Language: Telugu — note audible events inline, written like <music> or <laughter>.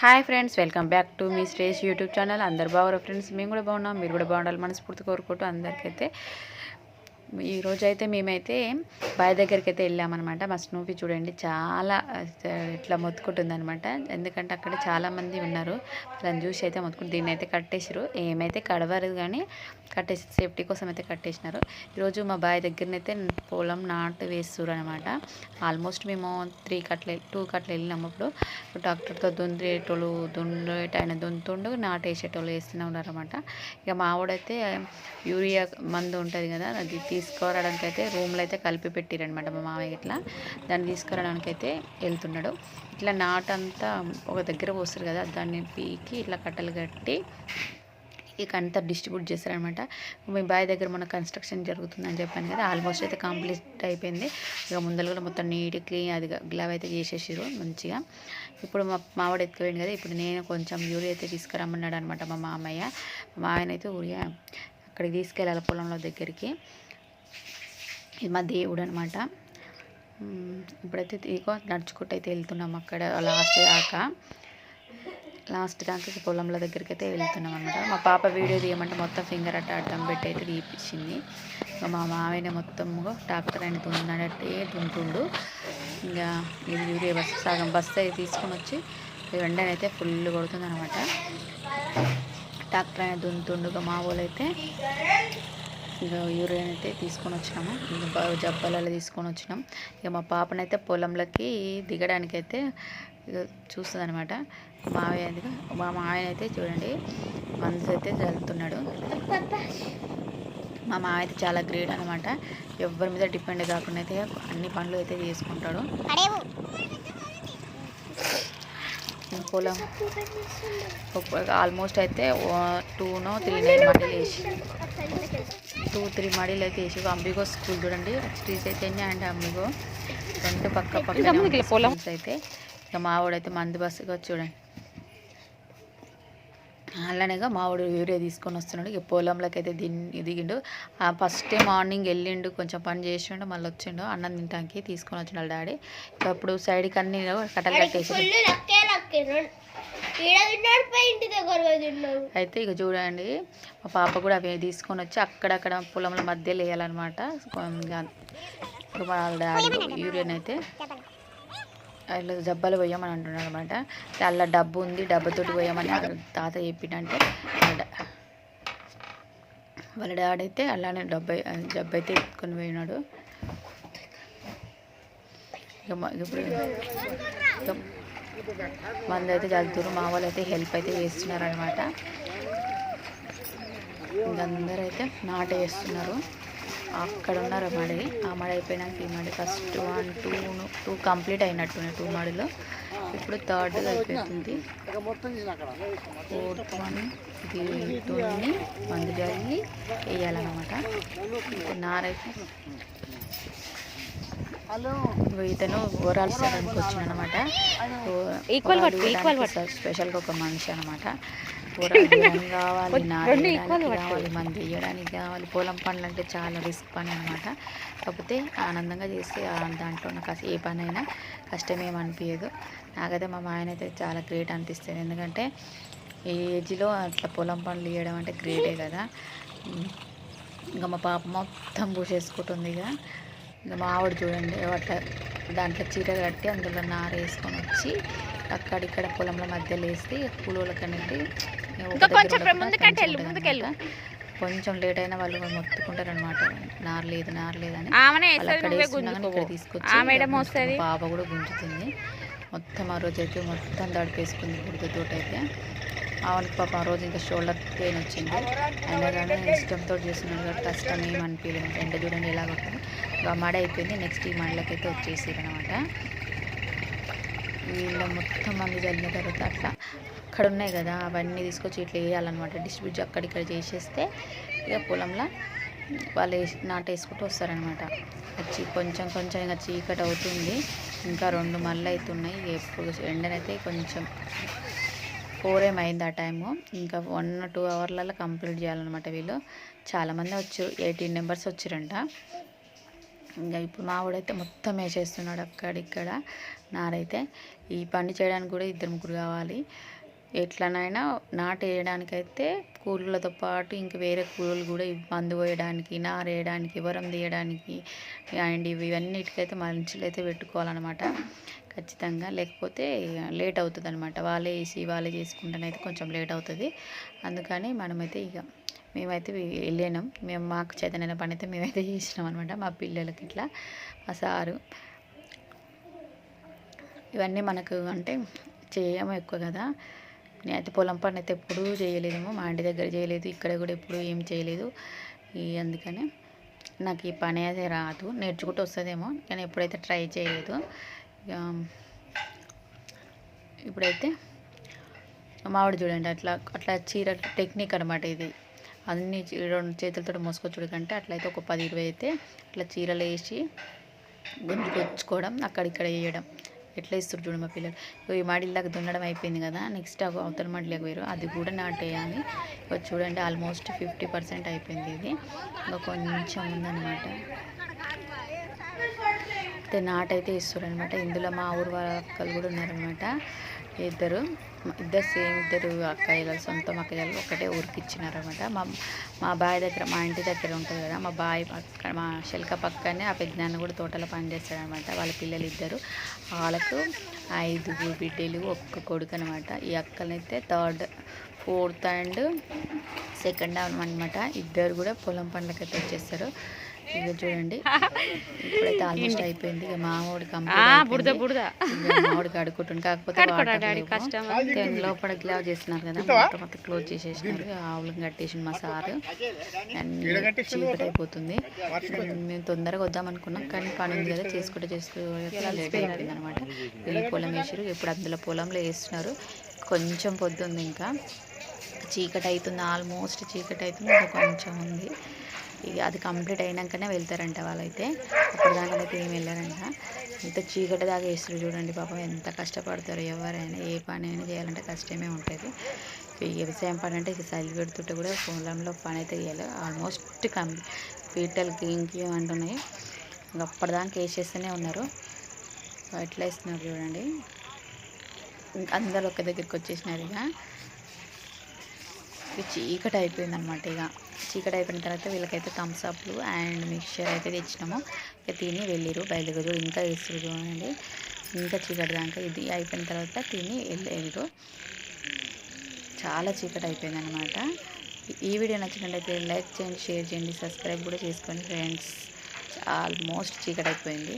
Hi friends welcome back to me Shresh YouTube channel. అందరు బాగున్నారు ఫ్రెండ్స్? మేము కూడా బాగున్నాం. మీరు కూడా బాగుండాలి మనస్ఫూర్తి కోరుకుంటూ అందరికైతే ఈరోజైతే అయితే మేమైతే బావి దగ్గరికి అయితే వెళ్ళామన్నమాట. మా స్నూపి చూడండి చాలా ఇట్లా మొత్తుకుంటుందనమాట ఎందుకంటే అక్కడ చాలామంది ఉన్నారు. దాన్ని చూసి అయితే మొత్తుకుంటు దీన్ని అయితే కట్టేసారు ఏమైతే కడవరు కానీ కట్టేసి సేఫ్టీ కోసం అయితే కట్టేసినారు. ఈరోజు మా బావి దగ్గరనైతే పొలం నాటు వేస్తారు అనమాట ఆల్మోస్ట్ మేము త్రీ కట్ల టూ కట్ల వెళ్ళినాము అప్పుడు ట్రాక్టర్తో దుందేటోళ్ళు దుండేట ఆయన దున్తుండు నాటేసేటోళ్ళు వేస్తూనే ఉన్నారన్నమాట. ఇక మావాడైతే యూరియా మందు ఉంటుంది కదా అది తీసుకురావడానికి అయితే రూమ్లో అయితే కలిపి పెట్టిరనమాట మా మామయ్య ఇట్లా. దాన్ని తీసుకురావడానికి అయితే వెళ్తున్నాడు ఇట్లా నాటంతా ఒక దగ్గర పోస్తారు కదా దాన్ని పీకి ఇట్లా కట్టలు కట్టి ఇక అంతా డిస్ట్రిబ్యూట్ చేశారనమాట మీ బాయ్ దగ్గర మన కన్స్ట్రక్షన్ జరుగుతుందని చెప్పాను కదా ఆల్మోస్ట్ అయితే కంప్లీట్ అయిపోయింది. ఇక ముందర కూడా మొత్తం నీట్ క్లీన్ అది గ్లవ్ అయితే చేసేసారు మంచిగా. ఇప్పుడు మా మావాడు ఎత్తుకెళ్ళింది కదా ఇప్పుడు నేను కొంచెం యూరియా అయితే తీసుకురమ్మన్నాడు అనమాట మా మామయ్య. మా ఆయన అయితే ఊరియా అక్కడికి తీసుకెళ్ళాలి పొలంలో దగ్గరికి. ఇది మా దేవుడు అనమాట ఇప్పుడైతే ఇగో నడుచుకుంటూ అయితే వెళ్తున్నాం అక్కడ లాస్ట్ దాకా. లాస్ట్ దాకా పొలంలో పొలంల దగ్గరికి అయితే వెళ్తున్నాం అనమాట మా పాప వీడియో తీయమంటే మొత్తం ఫింగర్ అట్ట అడ్డం పెట్టి అయితే తీపించింది ఇంకా మా మామయ్య మొత్తం ట్రాక్టర్ అని దున్నట్టే దున్తుండు ఇంకా ఇది యూరియా బస్సు సగం బస్సు అయితే తీసుకొని వచ్చి ఎండనైతే అయితే ఫుల్ కొడుతుంది అనమాట ట్రాక్టర్ అయినా దున్తుండు మా వాళ్ళు అయితే ఇక యూరియా అయితే తీసుకొని వచ్చినాము. జబ్బాలలో జబ్బలలో తీసుకొని వచ్చినాం. ఇక మా పాపనైతే పొలంలోకి దిగడానికి అయితే ఇక చూస్తుంది అనమాట మావయ్య మా మావయ్య అయితే చూడండి మందు అయితే చల్లుతున్నాడు. మా మావయ్య అయితే చాలా గ్రేట్ అనమాట ఎవరి మీద డిపెండ్ కాకుండా అయితే అన్ని పనులు అయితే చేసుకుంటాడు. పొలం ఆల్మోస్ట్ అయితే టూనో త్రీ నైన్ మడీలు వేసి టూ త్రీ మడీలు అయితే వేసి అంబిగో స్కూల్ చూడండి. స్ట్రీట్స్ అయితే అండ్ అంబిగో రెండు పక్క పక్క పొలం అయితే. ఇక మావాడైతే మంది బస్సుగా చూడండి. అలానేగా మావాడు యూరియా తీసుకొని వస్తున్నాడు. ఇక పొలంలోకి అయితే దిన్ దిగిండు. ఫస్ట్ మార్నింగ్ వెళ్ళిండు కొంచెం పని చేసిండు మళ్ళీ వచ్చిండు. అన్నం తినడానికి తీసుకొని వచ్చిన వాళ్ళ డాడీ. ఇక అప్పుడు సైడ్కి అన్ని కట్టలు కట్టేసి అయితే ఇక చూడండి మా పాప కూడా అవి తీసుకొని వచ్చి అక్కడక్కడ పొలంలో మధ్యలో వేయాలన్నమాట. డాడీ యూరియన్ అయితే అట్లా జబ్బలు పోయామని అంటున్నాడు అనమాట అలా డబ్బు ఉంది డబ్బుతోటి పోయామని తాత చెప్పిండంటే వాళ్ళ డా- వాళ్ళ డాడీ అయితే అలానే డబ్బు జబ్బు అయితే ఎత్తుకొని పోయినాడు. ఇక ఇప్పుడు మంది అయితే చదువుతారు మా వాళ్ళు అయితే హెల్ప్ అయితే చేస్తున్నారు అనమాట అందరూ అయితే నాట వేస్తున్నారు. అక్కడ ఉన్నారు మడి. ఆ మడి అయిపోయినాక ఈ మడి first one two two complete అయినట్టున్నాయి two మడిలో. ఇప్పుడు థర్డ్ అయిపోతుంది ఫోర్త్ వన్ ఇది మందు జరిగి వేయాలన్నమాట. నారైతే ఇతను ఓవరాల్ సడన్కి వచ్చిన అనమాట ఈక్వల్ ఈక్వల్ స్పెషల్గా ఒక మనిషి అనమాట. <laughs> కావాలి నాటడానికి కావాలి మంది వేయడానికి కావాలి పొలం పనులు అంటే చాలా రిస్క్ పని అనమాట. కాకపోతే ఆనందంగా చేస్తే ఆ దాంట్లో నాకు అసలు ఏ పని అయినా కష్టమేమనిపించదు నాకైతే మా ఆయన అయితే చాలా గ్రేట్ అనిపిస్తుంది. ఎందుకంటే ఈ ఏజ్లో అట్లా పొలం పనులు వేయడం అంటే గ్రేటే కదా. ఇంకా మా పాప మొత్తం పూసేసుకుంటుంది ఇక. ఇంకా మా ఆవిడ చూడండి అట్లా దాంట్లో చీర కట్టి అందులో నార వేసుకొని వచ్చి అక్కడిక్కడ పొలంలో మధ్యలో వేసి కూలోళ్ళకి అనేది కొంచెం లేట్ అయినా వాళ్ళు మొత్తుకుంటారు అనమాట నార లేదు నార లేదని ఇక్కడ తీసుకొచ్చి. పాప కూడా గుంజుతుంది. మొత్తం ఆ రోజు అయితే మొత్తం దడిపేసుకుంది బురదతో అయితే. ఆమెకి పాప ఆ రోజు ఇంకా షోల్డర్ పెయిన్ వచ్చింది. అయినా కానీ ఇష్టంతో చేస్తున్నాడు కాబట్టి కష్టం ఏం అనిపించలేదు ఎండ చూడండి ఎలా కొడుతుంది. మడ అయిపోయింది నెక్స్ట్ ఈ మడలకి అయితే వచ్చేసారు అనమాట వీళ్ళ మొత్తం మంది చల్లిన తర్వాత అట్లా అక్కడ ఉన్నాయి కదా అవన్నీ తీసుకొచ్చి ఇట్లా వేయాలన్నమాట. డిస్ట్రిబ్యూట్ అక్కడిక్కడ చేసేస్తే ఇక పొలంలో వాళ్ళు వేసి నాటేసుకుంటూ వస్తారనమాట వచ్చి కొంచెం కొంచెం ఇంకా చీకటి అవుతుంది. ఇంకా రెండు మళ్ళీ అవుతున్నాయి. ఎప్పుడు ఎండనైతే కొంచెం ఫోర్ ఏమైంది ఆ టైము. ఇంకా వన్ టూ అవర్లలో కంప్లీట్ చేయాలన్నమాట వీళ్ళు. చాలామంది వచ్చారు. ఎయిటీన్ మెంబర్స్ వచ్చారంట. ఇంకా ఇప్పుడు మావాడైతే మొత్తం వేసేస్తున్నాడు అక్కడిక్కడ నారైతే. ఈ పని చేయడానికి కూడా ఇద్దరు ముగ్గురు కావాలి. ఎట్లనైనా నాటు వేయడానికైతే కూలీలతో పాటు ఇంక వేరే కూలీలు కూడా మందు పోయడానికి నారు వేయడానికి వరం తీయడానికి అండ్ ఇవి ఇవన్నిటికైతే మనుషులు అయితే పెట్టుకోవాలన్నమాట ఖచ్చితంగా. లేకపోతే లేట్ అవుతుంది అనమాట వాళ్ళే వేసి వాళ్ళే చేసుకుంటానైతే కొంచెం లేట్ అవుతుంది. అందుకని మనమైతే ఇక మేమైతే వెళ్ళినాం. మేము మాకు చేతనైన పని అయితే మేమైతే చేసినాం అనమాట మా పిల్లలకి ఇట్లా మా సారు. ఇవన్నీ మనకు అంటే చేయము ఎక్కువ కదా. నేనైతే పొలం పని అయితే ఎప్పుడూ చేయలేదేమో మా ఇంటి దగ్గర చేయలేదు ఇక్కడ కూడా ఎప్పుడూ ఏం చేయలేదు. ఈ అందుకని నాకు ఈ పని అయితే రాదు నేర్చుకుంటూ వస్తుందేమో కానీ ఎప్పుడైతే ట్రై చేయలేదు ఇప్పుడైతే మామిడి చూడండి అట్లా అట్లా చీర టెక్నిక్ అనమాట ఇది. అన్ని రెండు చేతులతో మోసుకొచ్చుడు కంటే అట్లయితే ఒక పది ఇరవై అయితే ఇట్లా చీరలు వేసి గుంజుకొచ్చుకోవడం అక్కడిక్కడ వేయడం. ఎట్లా ఇస్తారు చూడు మా పిల్లలు. ఈ ఈ మడిలాగా దున్నడం అయిపోయింది కదా నెక్స్ట్ అవతల మడిలోకి వేరు అది కూడా నాటేయాలి చూడండి ఆల్మోస్ట్ ఫిఫ్టీ పర్సెంట్ అయిపోయింది ఇది. ఇంకా కొంచెం ఉందన్నమాట. అయితే నాటైతే ఇస్తారు అనమాట ఇందులో మా ఊరు వాళ్ళ అక్కలు కూడా ఉన్నారనమాట ఇద్దరు ఇద్దరు సేమ్ ఇద్దరు అక్కయ్యలు సొంతం అక్కయ్యలు ఒకటే ఊరికి ఇచ్చినారనమాట మా మా బాయ్ దగ్గర మా ఇంటి దగ్గర ఉంటుంది కదా మా బాయ్ పక్క మా శిల్క పక్కనే ఆ పెద్దనాన్న కూడా తోటలో పనిచేస్తాడనమాట వాళ్ళ పిల్లలు ఇద్దరు. వాళ్ళకు ఐదుగురు బిడ్డలు ఒక్క కొడుకు అనమాట ఈ అక్కలైతే థర్డ్ ఫోర్త్ అండ్ సెకండ్ అనమాట ఇద్దరు కూడా పొలం పనులకైతే వచ్చేస్తారు. ఇక చూడండి. <laughs> ఇప్పుడైతే ఆల్మోస్ట్ అయిపోయింది. ఇక మామిడి కంప్లీట్ బుడద మామిడికి అడుకుంటుంది కాకపోతే. అయితే లోపల గ్లావ్ చేస్తున్నారు కదా. మొత్తం మొత్తం క్లోజ్ చేసేసినారు. ఆవులను కట్టేసి మా సారు. అన్ని చీకటి అయిపోతుంది. మేము తొందరగా వద్దాం అనుకున్నాం. కానీ పని ఉంది కదా. చేసుకుంటే చేసుకుంటే లేట్ అయిపోయింది అనమాట వెళ్ళి పొలం వేసారు ఇప్పుడు అందులో పొలంలో వేస్తున్నారు. కొంచెం పొద్దుంది ఇంకా. చీకటి అవుతుంది. ఆల్మోస్ట్ చీకటి అవుతుంది. ఇంకా కొంచెం ఉంది. ఇక అది కంప్లీట్ అయినాకనే వెళ్తారంట వాళ్ళైతే. అప్పుడు దాకా ఏం వెళ్ళారంట. ఇంత చీకటి దాకా వేస్తారు చూడండి పాపం ఎంత కష్టపడతారు ఎవరైనా ఏ పని అయినా చేయాలంటే కష్టమే ఉంటుంది. వ్యవసాయం పని అంటే ఇక చలి పెడుతుంటే కూడా పొలంలో పని అయితే చేయాలి. ఆల్మోస్ట్ కం పీటలకి ఇంకి అంటున్నాయి. ఇంక అప్పటిదాకా వేసేస్తూనే ఉన్నారు. ఎట్లా వేస్తున్నారు చూడండి. ఇంక అందరు ఒక దగ్గరికి వచ్చేసినారు ఇక. ఇక చీకటి అయిపోయింది అనమాట ఇక. చీకటి అయిపోయిన తర్వాత వీళ్ళకైతే థమ్స్ అప్లు అండ్ మిక్చర్ అయితే తెచ్చినాము. ఇక తిని వెళ్ళిరు బయలుదేరు. ఇంకా వేసురు చూడండి. ఇంకా చీకటి దాకా ఇది అయిపోయిన తర్వాత తిని వెళ్ళిరు వెళ్ళరు. చాలా చీకటి అయిపోయింది అనమాట ఈ వీడియో నచ్చినట్లయితే లైక్ చేయండి షేర్ చేయండి సబ్స్క్రైబ్ కూడా చేసుకోండి ఫ్రెండ్స్ ఆల్మోస్ట్ చీకటి అయిపోయింది.